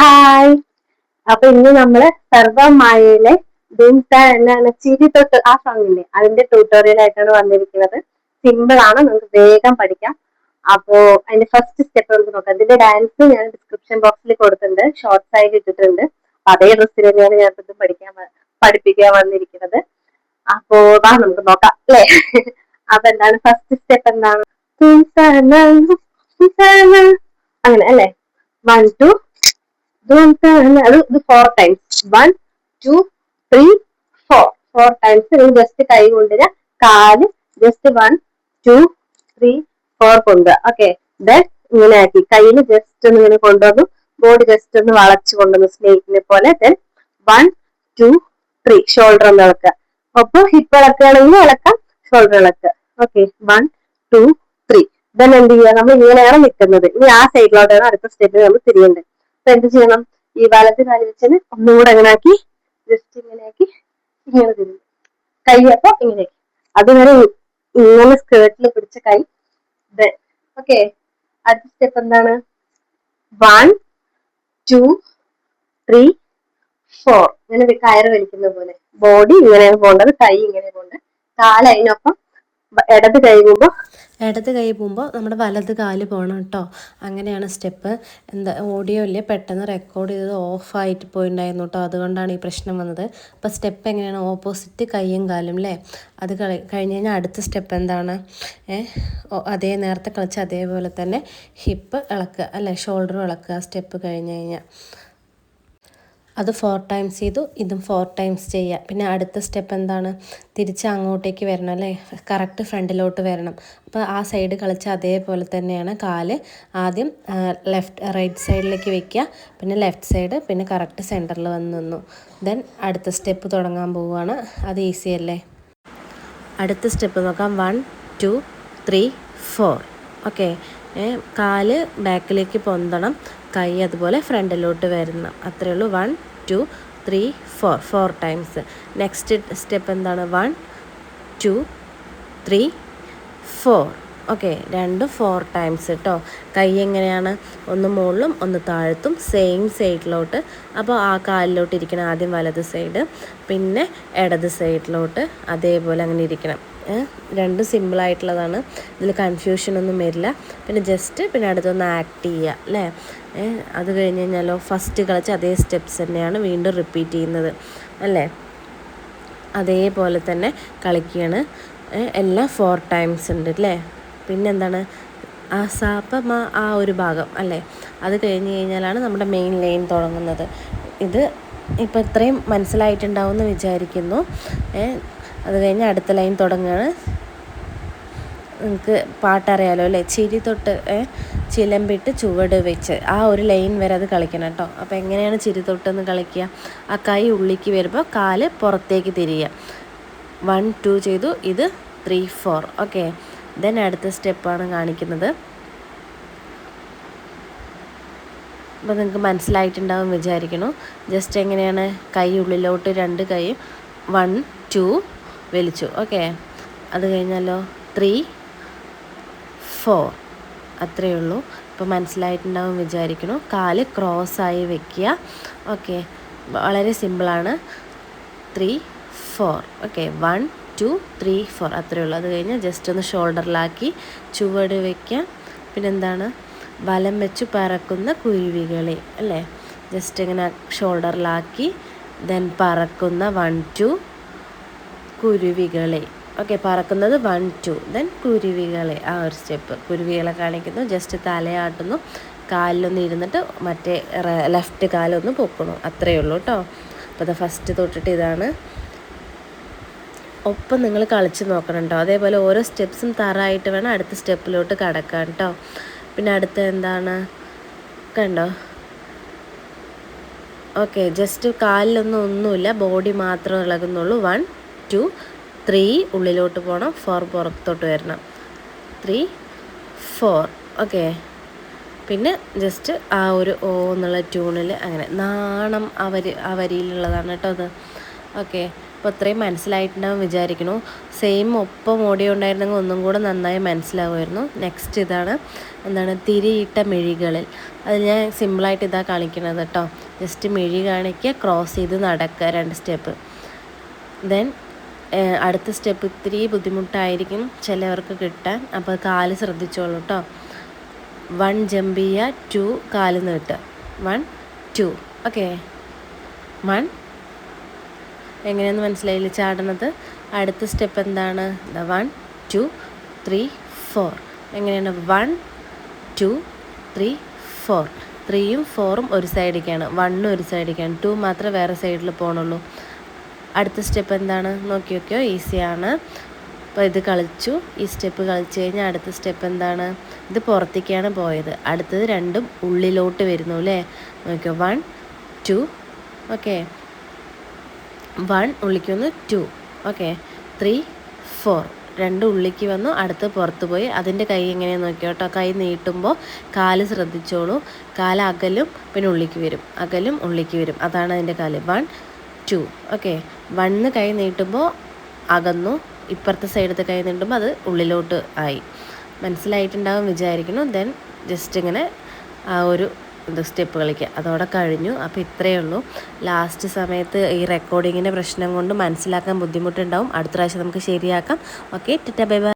Hi അപ്പൊ ഇന്ന് നമ്മൾ സർവമായയിലെ എന്താണ് ചിരി തൊട്ട് ആ സോങ് ഇല്ലേ? അതിന്റെ ട്യൂട്ടോറിയൽ ആയിട്ടാണ് വന്നിരിക്കുന്നത്. സിമ്പിൾ ആണ്. നമുക്ക് വേഗം പഠിക്കാം. അപ്പോ അതിന്റെ ഫസ്റ്റ് സ്റ്റെപ്പ് നമുക്ക് നോക്കാം. അതിന്റെ ഡാൻസ് ഞാൻ ഡിസ്ക്രിപ്ഷൻ ബോക്സിൽ കൊടുത്തിട്ടുണ്ട്. ഷോർട്സ് ആയിട്ട് ഇട്ടിട്ടുണ്ട്. അതേ ഡ്രസ്സിൽ തന്നെയാണ് ഞാൻ ഇതും പഠിക്കാൻ പഠിപ്പിക്കാൻ വന്നിരിക്കുന്നത്. അപ്പോ വാ നമുക്ക് നോക്കാം അല്ലേ? അപ്പൊ എന്താണ് ഫസ്റ്റ് സ്റ്റെപ്പ് എന്താണ്? അങ്ങനെ അല്ലേ? വൺ ടു അത് ഇത് four times one two three four four times നിങ്ങൾ ജസ്റ്റ് കൈ കൊണ്ടുവരിക. കാൽ just one two three four കൊണ്ടുവരിക. ഓക്കെ ദെൻ ഇങ്ങനെ ആക്കി. കയ്യിൽ ജസ്റ്റ് ഒന്ന് ഇങ്ങനെ കൊണ്ടുവന്നു. ബോഡി ജസ്റ്റ് ഒന്ന് വളച്ചു കൊണ്ടുവന്നു സ്നേഹിക്കിനെ പോലെ. Then one two three shoulder ഒന്ന് ഇളക്കുക. ഒപ്പം ഹിപ്പ് ഇളക്കുകയാണെങ്കിൽ ഇളക്കാം. ഷോൾഡർ ഇളക്കുക. Okay one two three then എന്ത് ചെയ്യുക? നമ്മൾ ഇങ്ങനെയാണ് നിൽക്കുന്നത്. ഇനി ആ സൈഡിലോട്ടാണ് അടുത്ത സ്റ്റെപ്പിൽ നമ്മൾ തിരിയേണ്ടത്. അപ്പൊ എന്ത് ചെയ്യണം. ഈ വലത് കാലി വെച്ചതിന് ഒന്നുകൂടെ അങ്ങനെ ആക്കി ജസ്റ്റ് ഇങ്ങനെ ആക്കി ഇങ്ങനെ തിരിഞ്ഞു. കൈ അപ്പൊ ഇങ്ങനെ അതുവരെ ഇങ്ങനെ സ്കേർട്ടിൽ പിടിച്ച കൈ. ഓക്കെ അടുത്ത സ്റ്റെപ്പ് എന്താണ്? വൺ ടു ത്രീ ഫോർ ഇങ്ങനെ കയറ് വലിക്കുന്ന പോലെ. ബോഡി ഇങ്ങനെയാണ് പോകേണ്ടത് കൈ ഇങ്ങനെ പോകേണ്ടത്. കാലതിനൊപ്പം ഇടത് കൈകുമ്പോ ഇടത് കൈ പോകുമ്പോൾ നമ്മുടെ വലത് കാൽ പോകണം കേട്ടോ. അങ്ങനെയാണ് സ്റ്റെപ്പ്. എന്താ ഓഡിയോ ഇല്ലേ പെട്ടെന്ന് റെക്കോർഡ് ചെയ്തത് ഓഫായിട്ട് പോയിട്ടുണ്ടായിരുന്നു കേട്ടോ. അതുകൊണ്ടാണ് ഈ പ്രശ്നം വന്നത്. അപ്പോൾ സ്റ്റെപ്പ് എങ്ങനെയാണ്? ഓപ്പോസിറ്റ് കൈയും കാലും അല്ലേ അത് കഴിഞ്ഞ് കഴിഞ്ഞാൽ അടുത്ത സ്റ്റെപ്പ് എന്താണ്? അതേ നേരത്തെ കളിച്ച അതേപോലെ തന്നെ ഹിപ്പ് ഇളക്കുക അല്ലേ ഷോൾഡർ ഇളക്കുക സ്റ്റെപ്പ് കഴിഞ്ഞ് കഴിഞ്ഞാൽ അത് ഫോർ ടൈംസ് ചെയ്തു ഇതും ഫോർ ടൈംസ് ചെയ്യുക പിന്നെ അടുത്ത സ്റ്റെപ്പ് എന്താണ്? തിരിച്ച് അങ്ങോട്ടേക്ക് വരണം അല്ലേ? കറക്റ്റ് ഫ്രണ്ടിലോട്ട് വരണം. അപ്പോൾ ആ സൈഡ് കളിച്ച അതേപോലെ തന്നെയാണ് കാൽ ആദ്യം ലെഫ്റ്റ് റൈറ്റ് സൈഡിലേക്ക് വെക്കുക. പിന്നെ ലെഫ്റ്റ് സൈഡ് പിന്നെ കറക്റ്റ് സെന്ററിൽ വന്ന് നിന്നു. ദെൻ അടുത്ത സ്റ്റെപ്പ് തുടങ്ങാൻ പോവുകയാണ്. അത് ഈസി അല്ലേ? അടുത്ത സ്റ്റെപ്പ് നോക്കാം. One two three four okay കാൽ ബാക്കിലേക്ക് പൊന്തണം. കൈ അതുപോലെ ഫ്രണ്ടിലോട്ട് വരണം. അത്രയേ ഉള്ളൂ. One two three four four times next step എന്താണ്? One two three four okay രണ്ട് ഫോർ ടൈംസ് കേട്ടോ കൈ എങ്ങനെയാണ്? ഒന്ന് മുകളിലും ഒന്ന് താഴത്തും സെയിം സൈഡിലോട്ട് അപ്പോൾ ആ കാലിലോട്ട് ഇരിക്കണം ആദ്യം വലത് സൈഡ് പിന്നെ ഇടത് സൈഡിലോട്ട് അതേപോലെ അങ്ങനെ ഇരിക്കണം. രണ്ടും സിമ്പിളായിട്ടുള്ളതാണ് ഇതിൽ കൺഫ്യൂഷനൊന്നും വരില്ല. പിന്നെ ജസ്റ്റ് പിന്നെ അടുത്തൊന്ന് ആക്ട് ചെയ്യുക അല്ലേ? അത് കഴിഞ്ഞ് കഴിഞ്ഞാലോ ഫസ്റ്റ് കളിച്ച് അതേ സ്റ്റെപ്സ് തന്നെയാണ് വീണ്ടും റിപ്പീറ്റ് ചെയ്യുന്നത് അല്ലേ? അതേപോലെ തന്നെ കളിക്കുകയാണ് എല്ലാ ഫോർ ടൈംസ് ഉണ്ട് അല്ലേ? പിന്നെന്താണ്? ആ സാപ്പ ആ ഒരു ഭാഗം അല്ലേ? അത് കഴിഞ്ഞ് കഴിഞ്ഞാലാണ് നമ്മുടെ മെയിൻ ലൈൻ തുടങ്ങുന്നത്. ഇത് ഇപ്പോൾ ഇത്രയും മനസ്സിലായിട്ടുണ്ടാവും എന്ന് വിചാരിക്കുന്നു അത് കഴിഞ്ഞ് അടുത്ത ലൈൻ തുടങ്ങുകയാണ് നിങ്ങൾക്ക് പാട്ടറിയാലോ അല്ലേ? ചിരി തൊട്ട് ചിലമ്പിട്ട് ചുവട് വെച്ച്. ആ ഒരു ലൈൻ വരെ അത് കളിക്കണം കേട്ടോ. അപ്പോൾ എങ്ങനെയാണ് ചിരി തൊട്ടെന്ന് കളിക്കുക? ആ കൈ ഉള്ളിക്ക് വരുമ്പോൾ കാൽ പുറത്തേക്ക് തിരിയുക. വൺ ടു ചെയ്തു. ഇത് ത്രീ ഫോർ ഓക്കെ ദെൻ അടുത്ത സ്റ്റെപ്പാണ് കാണിക്കുന്നത്. അപ്പോൾ നിങ്ങൾക്ക് മനസ്സിലായിട്ടുണ്ടാവും വിചാരിക്കണു ജസ്റ്റ് എങ്ങനെയാണ്? കൈ ഉള്ളിലോട്ട് രണ്ട് കൈ. വൺ ടു വലിച്ചു. ഓക്കെ. അത് കഴിഞ്ഞാലോ? Three four. അത്രയേ ഉള്ളൂ. ഇപ്പോൾ മനസ്സിലായിട്ടുണ്ടാവും വിചാരിക്കുന്നു. കാൽ ക്രോസായി വെക്കുക. ഓക്കെ. വളരെ സിമ്പിളാണ്. Three four. Okay. One two three four. അത്രയേ ഉള്ളൂ. അത് കഴിഞ്ഞ് ജസ്റ്റ് ഒന്ന് ഷോൾഡറിലാക്കി ചുവട് വയ്ക്കുക പിന്നെന്താണ്? വലം വെച്ച് പറക്കുന്ന കുരുവികളെ അല്ലേ? ജസ്റ്റ് ഇങ്ങനെ ഷോൾഡറിലാക്കി ദെൻ പറക്കുന്ന വൺ ടു കുരുവികളെ. ഓക്കെ പറക്കുന്നത് വൺ ടു ദെൻ കുരുവികളെ. ആ ഒരു സ്റ്റെപ്പ് കുരുവികളെ കാണിക്കുന്നു. ജസ്റ്റ് തലയാട്ടുന്നു. കാലിലൊന്ന് ഇരുന്നിട്ട് മറ്റേ ലെഫ്റ്റ് കാലൊന്ന് പൊക്കണു അത്രയേ ഉള്ളൂ കേട്ടോ അപ്പോൾ അത് ഫസ്റ്റ് തൊട്ടിട്ട് ഇതാണ്. ഒപ്പം നിങ്ങൾ കളിച്ച് നോക്കണം കേട്ടോ അതേപോലെ ഓരോ സ്റ്റെപ്സും തറായിട്ട് വേണം അടുത്ത സ്റ്റെപ്പിലോട്ട് കടക്കാൻ കേട്ടോ പിന്നെ അടുത്ത എന്താണ്? കണ്ടോ? ഓക്കെ ജസ്റ്റ് കാലിലൊന്നും ഒന്നുമില്ല. ബോഡി മാത്രം ഇളകുന്നുള്ളൂ. വൺ ടു ത്രീ ഉള്ളിലോട്ട് പോകണം ഫോർ പുറത്തോട്ട് വരണം. ത്രീ ഫോർ ഓക്കെ പിന്നെ ജസ്റ്റ് ആ ഒരു ഓ എന്നുള്ള ട്യൂണിൽ അങ്ങനെ. നാണം ആ വരി ആ വരിയിലുള്ളതാണ് കേട്ടോ അത്. ഓക്കെ അപ്പോൾ അത്രയും മനസ്സിലായിട്ടുണ്ടാവും വിചാരിക്കുന്നു. സെയിം ഒപ്പം ഓടിയുണ്ടായിരുന്നെങ്കിൽ ഒന്നും കൂടെ നന്നായി മനസ്സിലാവുമായിരുന്നു. നെക്സ്റ്റ് ഇതാണ്. എന്താണ്? തിരിയിട്ട മിഴികളിൽ. അത് ഞാൻ സിമ്പിളായിട്ട് ഇതാ കാണിക്കുന്നത് കേട്ടോ ജസ്റ്റ് മിഴി കാണിക്കുക ക്രോസ് ചെയ്ത് നടക്കുക രണ്ട് സ്റ്റെപ്പ്. ദെൻ അടുത്ത സ്റ്റെപ്പ് ഇത്തിരി ബുദ്ധിമുട്ടായിരിക്കും ചിലവർക്ക് കിട്ടാൻ. അപ്പോൾ കാൽ ശ്രദ്ധിച്ചോളൂ കേട്ടോ വൺ ജമ്പ് ചെയ്യുക ടു കാൽ നീട്ടുക വൺ ടു. ഓക്കെ. വൺ. എങ്ങനെയെന്ന് മനസ്സിലായില്ല ചാടണത് അടുത്ത സ്റ്റെപ്പ് എന്താണ്? One two three four. എങ്ങനെയാണ്? One two three four. ത്രീയും ഫോറും ഒരു സൈഡിലേക്കാണ്. വണ്ണും ഒരു സൈഡിലേക്കാണ്. ടു മാത്രമേ വേറെ സൈഡിൽ പോകണുള്ളൂ അടുത്ത സ്റ്റെപ്പ് എന്താണ്? നോക്കി നോക്കിയോ ഈസിയാണ്. അപ്പോൾ ഇത് കളിച്ചു. ഈ സ്റ്റെപ്പ് കളിച്ചു കഴിഞ്ഞാൽ അടുത്ത സ്റ്റെപ്പ് എന്താണ്? ഇത് പുറത്തേക്കാണ് പോയത്. അടുത്തത് രണ്ടും ഉള്ളിലോട്ട് വരുന്നു അല്ലേ? നോക്കിയോ വൺ ടു ഓക്കെ. വൺ ഉള്ളിക്ക് വന്നു ടു ഓക്കെ. Three four. രണ്ട് ഉള്ളിക്ക് വന്നു അടുത്ത് പുറത്ത് പോയി. അതിന്റെ കൈ എങ്ങനെയാണ് നോക്കിയോ കേട്ടോ? കൈ നീട്ടുമ്പോൾ കാൽ ശ്രദ്ധിച്ചോളൂ. കാൽ അകലും പിന്നെ ഉള്ളിക്ക് വരും. അകലും ഉള്ളിക്ക് വരും. അതാണ് അതിന്റെ കാൽ. വൺ ടു ഓക്കെ വണ്ണ് കൈ നീട്ടുമ്പോൾ അകന്നു. ഇപ്പുറത്തെ സൈഡത്തെ കൈ നീട്ടുമ്പോൾ അത് ഉള്ളിലോട്ട് ആയി. മനസ്സിലായിട്ടുണ്ടാവും വിചാരിക്കുന്നു. ദെൻ ജസ്റ്റ് ഇങ്ങനെ ആ ഒരു ഇത് സ്റ്റെപ്പ് കളിക്കുക അതോടെ കഴിഞ്ഞു. അപ്പോൾ ഇത്രയേ ഉള്ളൂ. ലാസ്റ്റ് സമയത്ത് ഈ റെക്കോർഡിങ്ങിന്റെ പ്രശ്നം കൊണ്ട് മനസ്സിലാക്കാൻ ബുദ്ധിമുട്ടുണ്ടാവും. അടുത്ത പ്രാവശ്യം നമുക്ക് ശരിയാക്കാം. Okay ടിറ്റ bye bye